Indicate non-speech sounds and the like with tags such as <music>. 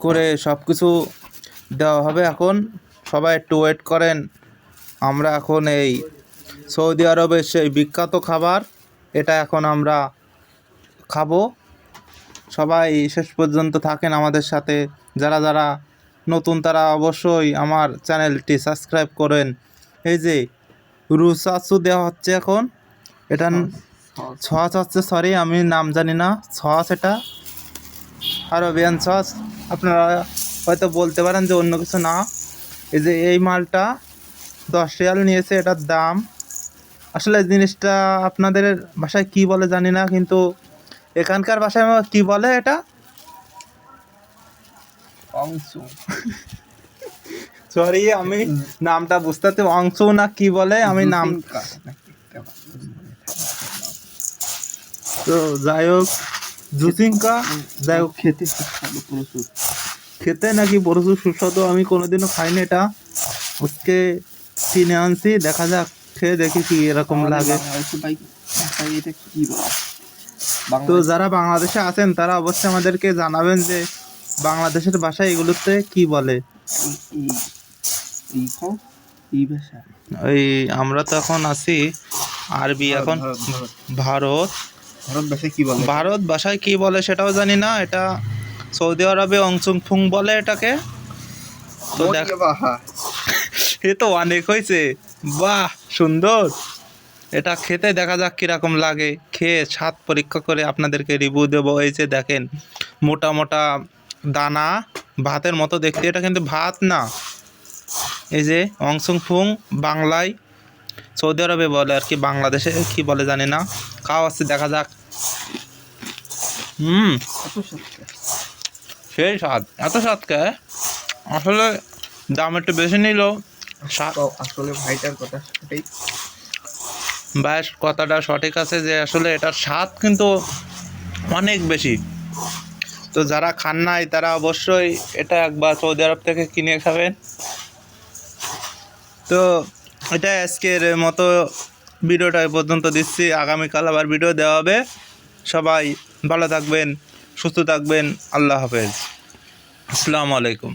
করে সব কিছু দেওয়া হবে। এখন সবাই একটু ওয়েট করেন। আমরা এখন এই সৌদি আরবের সেই বিখ্যাত খাবার এটা এখন আমরা খাব। সবাই শেষ পর্যন্ত থাকেন আমাদের সাথে। যারা যারা নতুন তারা অবশ্যই আমার চ্যানেলটি সাবস্ক্রাইব করেন। এই যে রুসাসু দেওয়া হচ্ছে এখন। এটা সস হচ্ছে সরি আমি নাম জানি না। সস এটা? Arabian sauce. আপনারা হয়তো বলতে পারেন যে অন্য কিছু না। এই যে এই মালটা দশ রিয়াল নিয়েছে এটার দাম। আসলে জিনিসটা আপনাদের ভাষায় কি বলে জানি না কিন্তু এখানকার ভাষায় কি বলে এটা? অংশ। সরি আমি নামটা বুঝতে অংশ না কি বলে আমি নাম তো যাই হোক জুসিংকা যাই হোক খেতে সুস্বাদু প্রচুর খেতে নাকি প্রচুর সুস্বাদু আমি কোনোদিনও খাইনি এটা। আজকে কিনে আনছি দেখা যাক খেয়ে দেখি কি এরকম লাগে। তো যারা বাংলাদেশে আছেন তারা অবশ্যই আমাদেরকে জানাবেন যে বাংলাদেশের ভাষায় এগুলোতে কি বলে। এই ভাষা। ওই আমরা তো এখন আছি আরবি এখন ভারত, ভারত। ভাষায় কি বলে? ভারত ভাষায় কি বলে সেটাও জানি না এটা সৌদি আরবে অংচুং ফুং বলে এটাকে। তো দেখ <laughs> এ তো অনেক হয়েছে। বাহ সুন্দর। এটা খেতে দেখা যাক কীরকম লাগে। খেয়ে স্বাদ পরীক্ষা করে আপনাদেরকে রিভিউ দেবো। এই যে দেখেন মোটা মোটা দানা। ভাতের মতো দেখতে। এটা কিন্তু ভাত না। এই যে অংসুং ফুং বাংলায় সৌদি আরবে বলে আর কি বাংলাদেশে কি বলে জানি না। খাওয়া আছে দেখা যাক। হুম। সেই স্বাদ। এত স্বাদ কে? আসলে দাম একটু বেশি নিল। আসলে ভাইটার কথা সেটাই ব্যাস কথাটা সঠিক আছে যে আসলে এটার স্বাদ কিন্তু অনেক বেশি। তো যারা খান নাই তারা অবশ্যই এটা একবার সৌদি আরব থেকে কিনে খাবেন। তো এটা আজকের মতো ভিডিওটা পর্যন্ত দিচ্ছি। আগামীকাল আবার ভিডিও দেওয়া হবে। সবাই ভালো থাকবেন, সুস্থ থাকবেন। আল্লাহ হাফেজ। আসসালামু আলাইকুম।